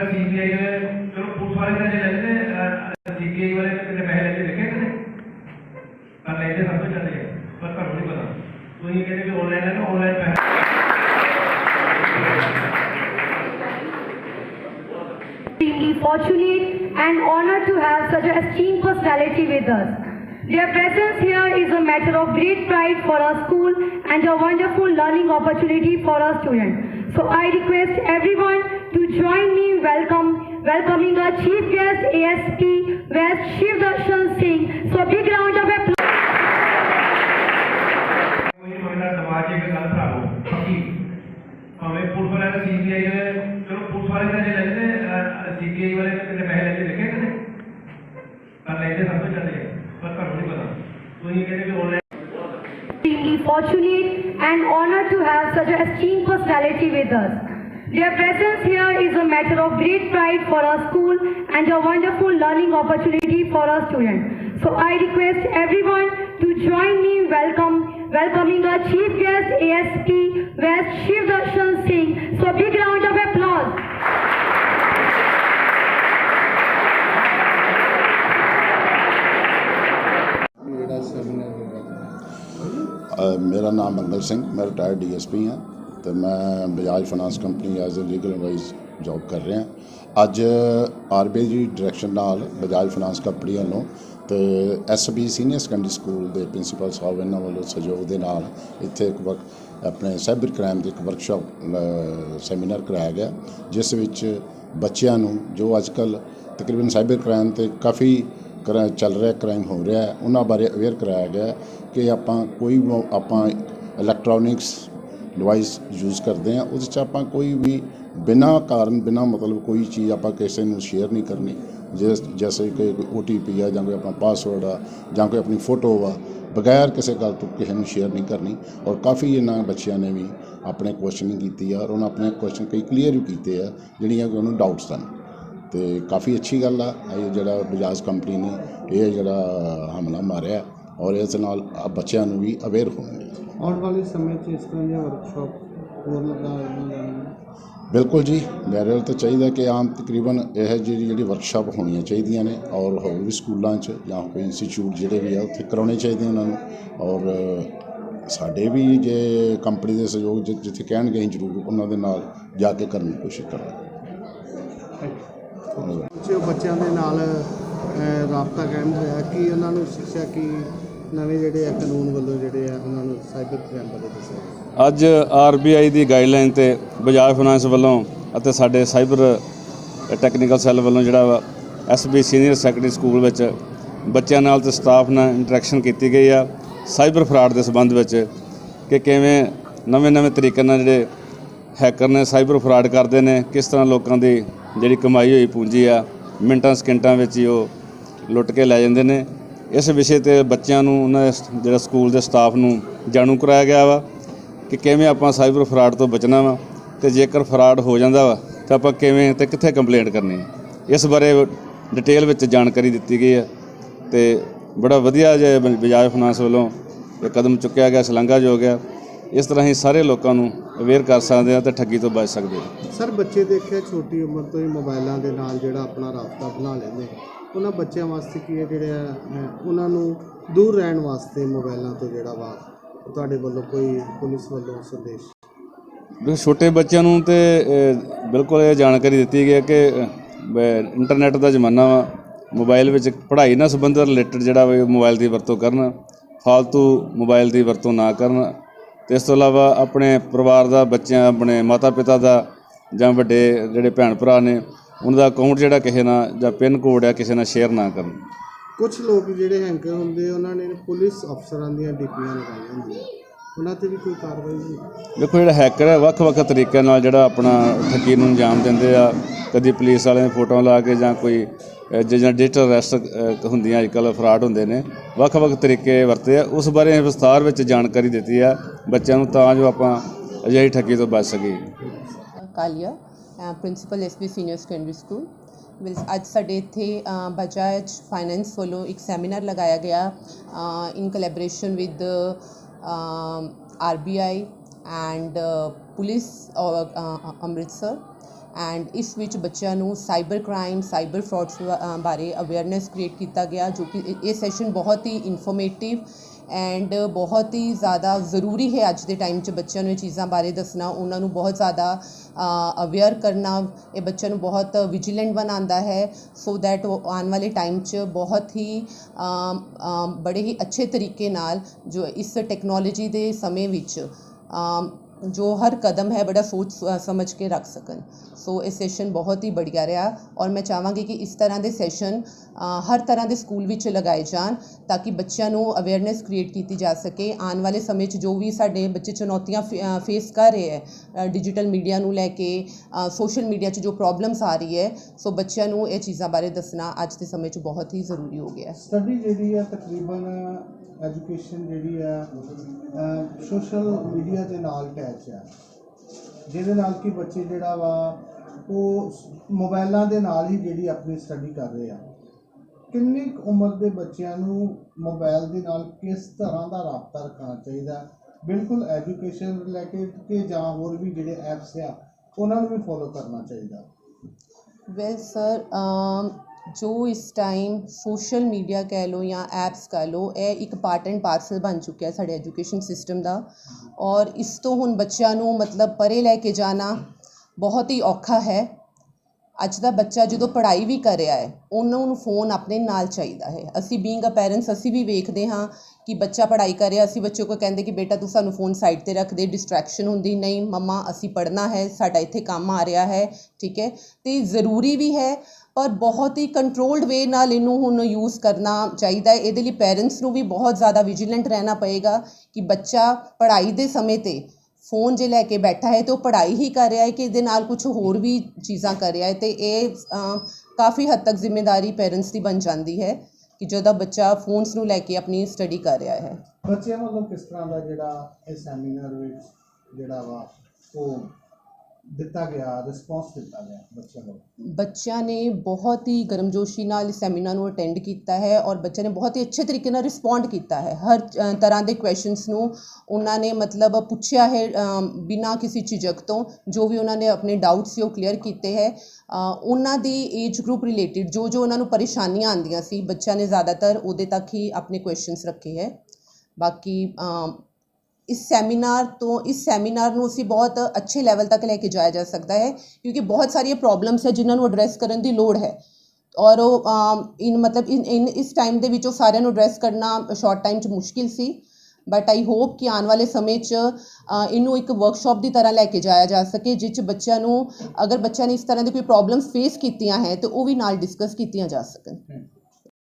अगर सीबीआई वाले चलो पुलिस वाले लेते सीबीआई वाले कितने पहले देखे थे लेते सब बस पर थोड़ी पता तो ये कहते कि ऑनलाइन है ना ऑनलाइन पहले fortunate and honored to have such an esteemed personality with us. Their presence here is a matter of great pride for our school and a wonderful learning opportunity for our students. So I request everyone to join me in welcome, welcoming our chief guest ASP West Shiv Darshan Singh. So big round of applause. ਕੋਈ ਨਹੀਂ ਮੰਨਦਾ ਦਿਮਾਗ 'ਚ ਇੱਕ ਗੱਲ ਭਰਾ ਲਓ ਪੱਕੀ ਭਾਵੇਂ ਪੁਲਿਸ ਵਾਲੇ ਤਾਂ ਸੀਬੀਆਈ ਵਾਲੇ ਚਲੋ ਪੁਲਿਸ ਵਾਲੇ ਤਾਂ ਜੇ ਲੈਂਦੇ ਸੀਬੀਆਈ ਵਾਲੇ ਤਾਂ ਕਿਤੇ ਪੈਸੇ ਲੈਂਦੇ ਦੇਖੇ ਕਦੇ ਪਰ ਲੈਂਦੇ ਸਭ ਤੋਂ ਜਾਂਦੇ ਆ ਪਰ ਤੁਹਾਨੂੰ ਨਹੀਂ ਪਤਾ ਤੁਸੀਂ ਕਹਿੰਦੇ ਵੀ online extremely fortunate and honored to have such an esteemed personality with us. Their presence here is a matter of great pride for our school and a wonderful learning opportunity for our students. So I request everyone to join me in welcome, welcoming our Chief Guest ASP West Shiv Darshan Singh. So a big round of applause. मेरा नाम मंगल सिंह मैं retired DSP हैं ਤੇ ਮੈਂ Bajaj finance company as a legal advice job ਕਰ ਰਿਹਾ। ਅੱਜ RBI ਦੀ direction ਨਾਲ ਬਜਾਜ ਫਾਈਨਾਂਸ ਕੰਪਨੀ ਵੱਲੋਂ ਤੇ S B senior secondary school ਦੇ ਪ੍ਰਿੰਸੀਪਲ ਸਾਹਿਬ ਇਹਨਾਂ ਵੱਲੋਂ ਸਹਿਯੋਗ ਦੇ ਨਾਲ ਇੱਥੇ ਇੱਕ ਵਰਕ ਆਪਣੇ ਸਾਈਬਰ ਕ੍ਰਾਈਮ ਦੀ ਇੱਕ ਵਰਕਸ਼ਾਪ ਸੈਮੀਨਾਰ ਕਰਾਇਆ ਗਿਆ, ਜਿਸ ਵਿੱਚ ਬੱਚਿਆਂ ਨੂੰ ਜੋ ਅੱਜਕੱਲ ਤਕਰੀਬਨ ਸਾਈਬਰ ਕ੍ਰਾਈਮ ਤੇ ਕਾਫੀ ਕਰਾ, ਚੱਲ ਰਿਹਾ, ਕ੍ਰਾਈਮ ਹੋ ਰਿਹਾ ਉਹਨਾਂ ਬਾਰੇ ਅਵੇਅਰ ਕਰਾਇਆ ਗਿਆ ਕਿ ਆਪਾਂ ਕੋਈ ਆਪਾਂ ਇਲੈਕਟ੍ਰੋਨਿਕਸ ਡਿਵਾਈਸ ਯੂਜ਼ ਕਰਦੇ ਆ ਉਹਦੇ 'ਚ ਆਪਾਂ ਕੋਈ ਵੀ ਬਿਨਾਂ ਕਾਰਨ, ਬਿਨਾਂ ਮਤਲਬ ਕੋਈ ਚੀਜ਼ ਆਪਾਂ ਕਿਸੇ ਨੂੰ ਸ਼ੇਅਰ ਨਹੀਂ ਕਰਨੀ। ਜਿਸ, ਜੈਸੇ ਕਿ ਕੋਈ OTP ਆ ਜਾਂ ਕੋਈ ਆਪਣਾ ਪਾਸਵਰਡ ਆ ਜਾਂ ਕੋਈ ਆਪਣੀ ਫੋਟੋ ਆ, ਬਗੈਰ ਕਿਸੇ ਗੱਲ ਤੋਂ ਕਿਸੇ ਨੂੰ ਸ਼ੇਅਰ ਨਹੀਂ ਕਰਨੀ। ਔਰ ਕਾਫੀ ਇਹਨਾਂ ਬੱਚਿਆਂ ਨੇ ਵੀ ਆਪਣੇ ਕੁਐਸਚਨਿੰਗ ਕੀਤੀ ਆ ਔਰ ਉਹਨਾਂ ਆਪਣੇ ਕੁਐਸਚਨ ਕਈ ਕਲੀਅਰ ਵੀ ਕੀਤੇ ਆ, ਜਿਹੜੀਆਂ ਕਿ ਉਹਨੂੰ ਡਾਊਟਸ ਸਨ। ਤੇ ਕਾਫੀ ਅੱਛੀ ਗੱਲ ਆ, ਇਹ ਜਿਹੜਾ ਬਜਾਜ ਕੰਪਨੀ ਨੇ ਇਹ ਜਿਹੜਾ ਹਮਲਾ ਮਾਰਿਆ। ਔਰ ਇਸ ਨਾਲ ਆ ਬੱਚਿਆਂ ਨੂੰ ਵੀ ਅਵੇਅਰ ਹੋਣਗੇ। ਆਉਣ ਵਾਲੇ ਸਮੇਂ 'ਚ ਇਸ ਤਰ੍ਹਾਂ ਦੀਆਂ ਵਰਕਸ਼ਾਪ ਹੋਰ ਲਗਾਉਣੀਆਂ ਬਿਲਕੁਲ ਜੀ ਮੇਰੇ ਵੱਲ ਤਾਂ ਚਾਹੀਦਾ ਕਿ ਆਮ ਤਕਰੀਬਨ ਇਹ ਜਿਹੜੀ ਜਿਹੜੀ ਵਰਕਸ਼ਾਪ ਹੋਣੀਆਂ ਚਾਹੀਦੀਆਂ ਨੇ ਔਰ ਹੋਰ ਵੀ ਸਕੂਲਾਂ 'ਚ ਜਾਂ ਕੋਈ ਇੰਸਟੀਚਿਊਟ ਜਿਹੜੇ ਵੀ ਆ ਉੱਥੇ ਕਰਾਉਣੇ ਚਾਹੀਦੇ ਉਹਨਾਂ ਨੂੰ। ਔਰ ਸਾਡੇ ਵੀ ਜੇ ਕੰਪਨੀ ਦੇ ਸਹਿਯੋਗ ਜਿ- ਜਿੱਥੇ ਕਹਿਣਗੇ ਅਸੀਂ ਜ਼ਰੂਰ ਉਹਨਾਂ ਦੇ ਨਾਲ ਜਾ ਕੇ ਕਰਨ ਦੀ ਕੋਸ਼ਿਸ਼ ਕਰਾਂਗੇ। ਬੱਚੇ ਬੱਚਿਆਂ ਦੇ ਨਾਲ ਅਹ, ਰਾਬਤਾ ਕਾਇਮ ਹੋਇਆ ਕਿ ਉਹਨਾਂ ਨੂੰ ਸਿੱਖਿਆ ਕਿ ਨਵੇਂ ਜਿਹੜੇ ਆ ਕਾਨੂੰਨ ਵੱਲੋਂ ਜਿਹੜੇ ਆ ਉਹਨਾਂ ਨੂੰ ਸਾਈਬਰ ਕ੍ਰਾਈਮ ਬਾਰੇ ਦੱਸਿਆ ਅੱਜ ਆਰਬੀਆਈ ਦੀ ਗਾਈਡਲਾਈਨ ਤੇ ਬਜਾਜ ਫਾਈਨਾਂਸ ਵੱਲੋਂ ਅਤੇ ਸਾਡੇ ਸਾਈਬਰ ਟੈਕਨੀਕਲ ਸੈੱਲ ਵੱਲੋਂ ਜਿਹੜਾ ਵਾ ਐਸਬੀ ਸੀਨੀਅਰ ਸੈਕੰਡਰੀ ਸਕੂਲ ਵਿੱਚ ਬੱਚਿਆਂ ਨਾਲ ਤੇ ਸਟਾਫ ਨਾਲ ਇੰਟਰੈਕਸ਼ਨ ਕੀਤੀ ਗਈ ਆ ਸਾਈਬਰ ਫਰਾਡ ਦੇ ਸੰਬੰਧ ਵਿੱਚ ਕਿ ਕਿਵੇਂ ਨਵੇਂ-ਨਵੇਂ ਤਰੀਕੇ ਨਾਲ ਜਿਹੜੇ ਹੈਕਰ ਨੇ ਸਾਈਬਰ ਫਰਾਡ ਕਰਦੇ ਨੇ, ਕਿਸ ਤਰ੍ਹਾਂ ਲੋਕਾਂ ਦੀ ਜਿਹੜੀ ਕਮਾਈ ਹੋਈ ਪੂੰਜੀ ਆ, ਮਿੰਟਾਂ ਸਕਿੰਟਾਂ ਵਿੱਚ ਹੀ ਉਹ ਲੁੱਟ ਕੇ ਲੈ ਜਾਂਦੇ ਨੇ। ਇਸ ਵਿਸ਼ੇ ਤੇ ਬੱਚਿਆਂ ਨੂੰ, ਉਹਨਾਂ ਦੇ ਜਿਹੜਾ ਸਕੂਲ ਦੇ ਸਟਾਫ ਨੂੰ ਜਾਣੂ ਕਰਾਇਆ ਗਿਆ ਵਾ ਕਿ ਕਿਵੇਂ ਆਪਾਂ ਸਾਈਬਰ ਫਰਾਡ ਤੋਂ ਬਚਣਾ ਵਾ ਤੇ ਜੇਕਰ ਫਰਾਡ ਹੋ ਜਾਂਦਾ ਵਾ ਤਾਂ ਆਪਾਂ ਕਿਵੇਂ ਤੇ ਕਿੱਥੇ ਕੰਪਲੇਂਟ ਕਰਨੀ ਇਸ ਬਾਰੇ ਡਿਟੇਲ ਵਿੱਚ ਜਾਣਕਾਰੀ ਦਿੱਤੀ ਗਈ ਹੈ ਤੇ ਬੜਾ ਵਧੀਆ ਜੇ ਬਜਾਜ ਫਾਈਨਾਂਸ ਵੱਲੋਂ ਇਹ ਕਦਮ ਚੁੱਕਿਆ ਗਿਆ, ਸ਼ਲਾਘਾਯੋਗ ਹੈ। ਇਸ ਤਰ੍ਹਾਂ ਹੀ ਸਾਰੇ ਲੋਕਾਂ ਨੂੰ ਅਵੇਅਰ ਕਰ ਸਕਦੇ ਆ ਤੇ ਠੱਗੀ ਤੋਂ ਬਚ ਸਕਦੇ ਆ ਸਰ, ਬੱਚੇ ਦੇਖਿਆ ਛੋਟੀ ਉਮਰ ਤੋਂ ਹੀ ਮੋਬਾਈਲਾਂ ਦੇ ਨਾਲ ਜਿਹੜਾ ਆਪਣਾ ਰਾਬਤਾ ਬਣਾ ਲੈਂਦੇ ਉਹਨਾਂ ਬੱਚਿਆਂ ਵਾਸਤੇ ਕੀ ਹੈ ਜਿਹੜੇ ਆ ਉਹਨਾਂ ਨੂੰ ਦੂਰ ਰਹਿਣ ਵਾਸਤੇ ਮੋਬਾਈਲਾਂ ਤੋਂ ਜਿਹੜਾ ਵਾ ਤੁਹਾਡੇ ਵੱਲੋਂ ਕੋਈ ਪੁਲਿਸ ਵੱਲੋਂ ਸੰਦੇਸ਼? ਵੀ ਛੋਟੇ ਬੱਚਿਆਂ ਨੂੰ ਤੇ ਬਿਲਕੁਲ ਇਹ ਜਾਣਕਾਰੀ ਦਿੱਤੀ ਗਈ ਹੈ ਕਿ ਅ, ਇੰਟਰਨੈਟ ਦਾ ਜ਼ਮਾਨਾ ਵਾ ਮੋਬਾਈਲ ਵਿੱਚ ਪੜ੍ਹਾਈ ਨਾਲ ਸੰਬੰਧਿਤ ਰਿਲੇਟਡ ਜਿਹੜਾ ਵਾ ਇਹ ਮੋਬਾਈਲ ਦੀ ਵਰਤੋਂ ਕਰਨ ਫालतू ਮੋਬਾਈਲ ਦੀ ਵਰਤੋਂ ਨਾ ਕਰਨ ਤੇ ਇਸ ਤੋਂ ਇਲਾਵਾ ਆਪਣੇ ਪਰਿਵਾਰ ਦਾ ਬੱਚਿਆਂ ਆਪਣੇ ਮਾਤਾ ਪਿਤਾ ਦਾ ਜਾਂ ਵੱਡੇ ਜਿਹੜੇ ਭੈਣ ਭਰਾ ਨੇ ਉਹਨਾਂ ਦਾ ਅਕਾਊਂਟ ਜਿਹੜਾ ਕਿਸੇ ਨਾਲ ਜਾਂ ਪਿੰਨ ਕੋਡ ਆ ਕਿਸੇ ਨਾਲ ਸ਼ੇਅਰ ਨਾ ਕਰਨ। ਕੁਝ ਲੋਕ ਜਿਹੜੇ ਹੈਂਕਰ ਹੁੰਦੇ ਉਹਨਾਂ ਨੇ ਪੁਲਿਸ ਅਫਸਰਾਂ ਦੀਆਂ ਡਿਪੀਆਂ ਲਗਾਈਆਂ ਹੁੰਦੀਆਂ। ਉਹਨਾਂ ਤੇ ਵੀ ਕੋਈ ਕਾਰਵਾਈ ਨਹੀਂ। ਦੇਖੋ ਜਿਹੜਾ ਹੈਕਰ ਹੈ ਵੱਖ-ਵੱਖ ਤਰੀਕਿਆਂ ਨਾਲ ਜਿਹੜਾ ਆਪਣਾ ਠੱਗੀ ਨੂੰ ਅੰਜਾਮ ਦਿੰਦੇ ਆ। ਕਦੀ ਪੁਲਿਸ ਵਾਲਿਆਂ ਦੀ ਫੋਟੋਆਂ ਲਾ ਕੇ ਜਾਂ ਕੋਈ ਜਿੱਦਾਂ ਡਿਜੀਟਲ ਅਰੈਸਟ ਹੁੰਦੀਆਂ ਅੱਜਕੱਲ ਫਰਾਡ ਹੁੰਦੇ ਨੇ। ਵੱਖ-ਵੱਖ ਤਰੀਕੇ ਵਰਤੇ ਆ। ਉਸ ਬਾਰੇ ਵਿਸਥਾਰ ਵਿੱਚ ਜਾਣਕਾਰੀ ਦਿੱਤੀ ਆ। ਬੱਚਿਆਂ ਨੂੰ ਤਾਂ ਜੋ ਆਪਾਂ ਅਜਿਹੀ ਠੱਗੀ ਤੋਂ ਬਚ ਸਕੀਏ। Kalia principal SB senior secondary school will ਅੱਜ ਸਾਡੇ ਇੱਥੇ ਬਜਾਜ ਫਾਈਨੈਂਸ ਵੱਲੋਂ ਇੱਕ ਸੈਮੀਨਾਰ ਲਗਾਇਆ ਗਿਆ in collaboration with RBI and police Amritsar and ਇਸ ਵਿੱਚ ਬੱਚਿਆਂ ਨੂੰ ਸਾਈਬਰ ਕ੍ਰਾਈਮ ਸਾਈਬਰ ਫਰਾਡਸ ਬਾਰੇ ਅਵੇਅਰਨੈਸ ਕ੍ਰੀਏਟ ਕੀਤਾ ਗਿਆ, ਜੋ ਕਿ ਇਹ ਸੈਸ਼ਨ ਬਹੁਤ ਹੀ ਇਨਫੋਰਮੇਟਿਵ ਐਂਡ uh, ਬਹੁਤ ਹੀ ਜ਼ਿਆਦਾ ਜ਼ਰੂਰੀ ਹੈ ਅੱਜ ਦੇ ਟਾਈਮ 'ਚ ਬੱਚਿਆਂ ਨੂੰ ਇਹ ਚੀਜ਼ਾਂ ਬਾਰੇ ਦੱਸਣਾ, ਉਹਨਾਂ ਨੂੰ ਬਹੁਤ ਜ਼ਿਆਦਾ ਅਵੇਅਰ ਕਰਨਾ, ਇਹ ਬੱਚਿਆਂ ਨੂੰ ਬਹੁਤ ਵਿਜੀਲੈਂਟ ਬਣਾਉਂਦਾ ਹੈ ਸੋ ਦੈਟ ਉਹ ਆਉਣ ਵਾਲੇ ਟਾਈਮ 'ਚ ਬਹੁਤ ਹੀ ਬੜੇ ਹੀ ਅੱਛੇ ਤਰੀਕੇ ਨਾਲ ਜੋ ਇਸ ਟੈਕਨੋਲੋਜੀ ਦੇ ਸਮੇਂ ਵਿੱਚ ਜੋ ਹਰ ਕਦਮ ਹੈ ਬੜਾ ਸੋਚ ਸਮਝ ਕੇ ਰੱਖ ਸਕਣ। ਸੋ ਇਹ ਸੈਸ਼ਨ ਬਹੁਤ ਹੀ ਬੜੀਆ ਰਿਹਾ ਔਰ ਮੈਂ ਚਾਹਾਂਗੀ ਕਿ ਇਸ ਤਰ੍ਹਾਂ ਦੇ ਸੈਸ਼ਨ ਹਰ ਤਰ੍ਹਾਂ ਦੇ ਸਕੂਲ ਵਿੱਚ ਲਗਾਏ ਜਾਣ ਤਾਂ ਕਿ ਬੱਚਿਆਂ ਨੂੰ ਅਵੇਅਰਨੈਸ ਕ੍ਰੀਏਟ ਕੀਤੀ ਜਾ ਸਕੇ। ਆਉਣ ਵਾਲੇ ਸਮੇਂ 'ਚ ਜੋ ਵੀ ਸਾਡੇ ਬੱਚੇ ਚੁਣੌਤੀਆਂ ਫੇਸ ਕਰ ਰਹੇ ਹੈ ਡਿਜੀਟਲ ਮੀਡੀਆ ਨੂੰ ਲੈ ਕੇ ਸੋਸ਼ਲ ਮੀਡੀਆ 'ਚ ਜੋ ਪ੍ਰੋਬਲਮਸ ਆ ਰਹੀ ਹੈ, ਸੋ ਬੱਚਿਆਂ ਨੂੰ ਇਹ ਚੀਜ਼ਾਂ ਬਾਰੇ ਦੱਸਣਾ ਅੱਜ ਦੇ ਸਮੇਂ 'ਚ ਬਹੁਤ ਹੀ ਜ਼ਰੂਰੀ ਹੋ ਗਿਆ। ਸਟੱਡੀ ਜਿਹੜੀ ਹੈ ਤਕਰੀਬਨ ਐਜੂਕੇਸ਼ਨ ਜਿਹੜੀ ਆ ਸੋਸ਼ਲ ਮੀਡੀਆ ਦੇ ਨਾਲ ਅਟੈਚ ਆ। ਜਿਹਦੇ ਨਾਲ ਕਿ ਬੱਚੇ ਜਿਹੜਾ ਵਾ, ਉਹ ਸ- ਮੋਬਾਈਲਾਂ ਦੇ ਨਾਲ ਹੀ ਜਿਹੜੀ ਆਪਣੀ ਸਟੱਡੀ ਕਰ ਰਹੇ ਆ। ਕਿੰਨੀ ਕੁ ਉਮਰ ਦੇ ਬੱਚਿਆਂ ਨੂੰ ਮੋਬਾਈਲ ਦੇ ਨਾਲ ਕਿਸ ਤਰ੍ਹਾਂ ਦਾ ਰਾਬਤਾ ਰੱਖਣਾ ਚਾਹੀਦਾ? ਬਿਲਕੁਲ ਐਜੂਕੇਸ਼ਨ ਰਿਲੇਟਡ ਕਿ ਜਾਂ ਹੋਰ ਵੀ ਜਿਹੜੇ ਐਪਸ ਆ, ਉਹਨਾਂ ਨੂੰ ਵੀ ਫੋਲੋ ਕਰਨਾ ਚਾਹੀਦਾ। ਵੈਲ ਸਰ ਜੋ ਇਸ ਟਾਈਮ ਸੋਸ਼ਲ ਮੀਡੀਆ ਕਹਿ ਲਓ ਜਾਂ ਐਪਸ ਕਹਿ ਲਓ, ਇਹ ਇੱਕ ਪਾਰਟ ਐਂਡ ਪਾਰਸਲ ਬਣ ਚੁੱਕਿਆ ਸਾਡੇ ਐਜੂਕੇਸ਼ਨ ਸਿਸਟਮ ਦਾ। ਔਰ ਇਸ ਤੋਂ ਹੁਣ ਬੱਚਿਆਂ ਨੂੰ ਮਤਲਬ ਪਰੇ ਲੈ ਕੇ ਜਾਣਾ ਬਹੁਤ ਹੀ ਔਖਾ ਹੈ। ਅੱਜ ਦਾ ਬੱਚਾ ਜਦੋਂ ਪੜ੍ਹਾਈ ਵੀ ਕਰ ਰਿਹਾ ਹੈ, ਉਹਨਾਂ ਨੂੰ ਫੋਨ ਆਪਣੇ ਨਾਲ ਚਾਹੀਦਾ ਹੈ। ਅਸੀਂ ਬੀਇੰਗ ਅ ਪੈਰੈਂਟਸ ਅਸੀਂ ਵੀ ਵੇਖਦੇ ਹਾਂ ਕਿ ਬੱਚਾ ਪੜ੍ਹਾਈ ਕਰ ਰਿਹਾ, ਅਸੀਂ ਬੱਚੇ ਕੋਲ ਕਹਿੰਦੇ ਕਿ ਬੇਟਾ ਤੂੰ ਸਾਨੂੰ ਫੋਨ ਸਾਈਡ ਤੇ ਰੱਖ ਦੇ ਡਿਸਟਰੈਕਸ਼ਨ ਹੁੰਦੀ, ਨਹੀਂ, ਮਮਾ, ਅਸੀਂ ਪੜ੍ਹਨਾ ਹੈ, ਸਾਡਾ ਇੱਥੇ ਕੰਮ ਆ ਰਿਹਾ ਹੈ, ਠੀਕ ਹੈ। ਤੇ ਜ਼ਰੂਰੀ ਵੀ ਹੈ ਪਰ ਬਹੁਤ ਹੀ ਕੰਟਰੋਲਡ ਵੇ ਨਾਲ ਇਹਨੂੰ ਹੁਣ ਯੂਜ਼ ਕਰਨਾ ਚਾਹੀਦਾ ਹੈ। ਇਹਦੇ ਲਈ ਪੇਰੈਂਟਸ ਨੂੰ ਵੀ ਬਹੁਤ ਜ਼ਿਆਦਾ ਵਿਜੀਲੈਂਟ ਰਹਿਣਾ ਪਏਗਾ ਕਿ ਬੱਚਾ ਪੜ੍ਹਾਈ ਦੇ ਸਮੇਂ ਤੇ ਫੋਨ ਜੇ ਲੈ ਕੇ ਬੈਠਾ ਹੈ ਤੇ ਉਹ ਪੜ੍ਹਾਈ ਹੀ ਕਰ ਰਿਹਾ ਹੈ ਕਿ ਇਹਦੇ ਨਾਲ ਕੁਝ ਹੋਰ ਵੀ ਚੀਜ਼ਾਂ ਕਰ ਰਿਹਾ ਹੈ ਤੇ ਇਹ ਕਾਫੀ ਹੱਦ ਤੱਕ ਜ਼ਿੰਮੇਵਾਰੀ ਪੇਰੈਂਟਸ ਦੀ ਬਣ ਜਾਂਦੀ ਹੈ ਕਿ ਜਦੋਂ ਬੱਚਾ ਫੋਨਸ ਨੂੰ ਲੈ ਕੇ ਆਪਣੀ ਸਟੱਡੀ ਕਰ ਰਿਹਾ ਹੈ। ਬੱਚਿਆਂ ਵੱਲੋਂ ਕਿਸ ਤਰ੍ਹਾਂ ਦਾ ਜਿਹੜਾ ਇਹ ਸੈਮੀਨਾਰ ਵਿੱਚ ਜਿਹੜਾ ਵਾ ਉਹ ਦਿੱਤਾ ਗਿਆ ਰਿਸਪੌਂਸ ਦਿੱਤਾ ਗਿਆ ਬੱਚਿਆਂ ਵੱਲੋਂ? ਬੱਚਿਆਂ ਨੇ ਬਹੁਤ ਹੀ ਗਰਮਜੋਸ਼ੀ ਨਾਲ ਇਸ ਸੈਮੀਨਾਰ ਨੂੰ ਅਟੈਂਡ ਕੀਤਾ ਹੈ ਔਰ ਬੱਚਿਆਂ ਨੇ ਬਹੁਤ ਹੀ ਅੱਛੇ ਤਰੀਕੇ ਨਾਲ ਰਿਸਪੌਂਡ ਕੀਤਾ ਹੈ। ਹਰ ਤਰ੍ਹਾਂ ਦੇ ਕੁਐਸਚਨਸ ਨੂੰ ਉਹਨਾਂ ਨੇ ਮਤਲਬ ਪੁੱਛਿਆ ਹੈ ਬਿਨਾਂ ਕਿਸੇ ਝਿਜਕ ਤੋਂ, ਜੋ ਵੀ ਉਹਨਾਂ ਨੇ ਆਪਣੇ ਡਾਊਟਸ ਸੀ ਉਹ ਕਲੀਅਰ ਕੀਤੇ ਹੈ। ਉਹਨਾਂ ਦੀ ਏਜ ਗਰੁੱਪ ਰਿਲੇਟਡ ਜੋ ਜੋ ਉਹਨਾਂ ਨੂੰ ਪਰੇਸ਼ਾਨੀਆਂ ਆਉਂਦੀਆਂ ਸੀ, ਬੱਚਿਆਂ ਨੇ ਜ਼ਿਆਦਾਤਰ ਉਹਦੇ ਤੱਕ ਹੀ ਆਪਣੇ ਕੁਐਸਚਨਸ ਰੱਖੇ ਹੈ। ਬਾਕੀ ਇਸ ਸੈਮੀਨਾਰ ਤੋਂ ਇਸ ਸੈਮੀਨਾਰ ਨੂੰ ਅਸੀਂ ਬਹੁਤ ਅੱਛੇ ਲੈਵਲ ਤੱਕ ਲੈ ਕੇ ਜਾਇਆ ਜਾ ਸਕਦਾ ਹੈ ਕਿਉਂਕਿ ਬਹੁਤ ਸਾਰੀਆਂ ਪ੍ਰੋਬਲਮਸ ਹੈ ਜਿਨ੍ਹਾਂ ਨੂੰ ਐਡਰੈਸ ਕਰਨ ਦੀ ਲੋੜ ਹੈ। ਔਰ ਉਹ ਇਨ ਮਤਲਬ ਇਨ ਇਨ ਇਸ ਟਾਈਮ ਦੇ ਵਿੱਚ ਉਹ ਸਾਰਿਆਂ ਨੂੰ ਐਡਰੈਸ ਕਰਨਾ ਸ਼ਾਰਟ ਟਾਈਮ 'ਚ ਮੁਸ਼ਕਿਲ ਸੀ। ਬਟ ਆਈ ਹੋਪ ਕਿ ਆਉਣ ਵਾਲੇ ਸਮੇਂ 'ਚ ਅ, ਇਹਨੂੰ ਇੱਕ ਵਰਕਸ਼ਾਪ ਦੀ ਤਰ੍ਹਾਂ ਲੈ ਕੇ ਜਾਇਆ ਜਾ ਸਕੇ ਜਿਸ 'ਚ ਬੱਚਿਆਂ ਨੂੰ ਅਗਰ ਬੱਚਿਆਂ ਨੇ ਇਸ ਤਰ੍ਹਾਂ ਦੀ ਕੋਈ ਪ੍ਰੋਬਲਮਸ ਫੇਸ ਕੀਤੀਆਂ ਹੈ ਤਾਂ ਉਹ ਵੀ ਨਾਲ ਡਿਸਕਸ ਕੀਤੀਆਂ ਜਾ ਸਕਣ।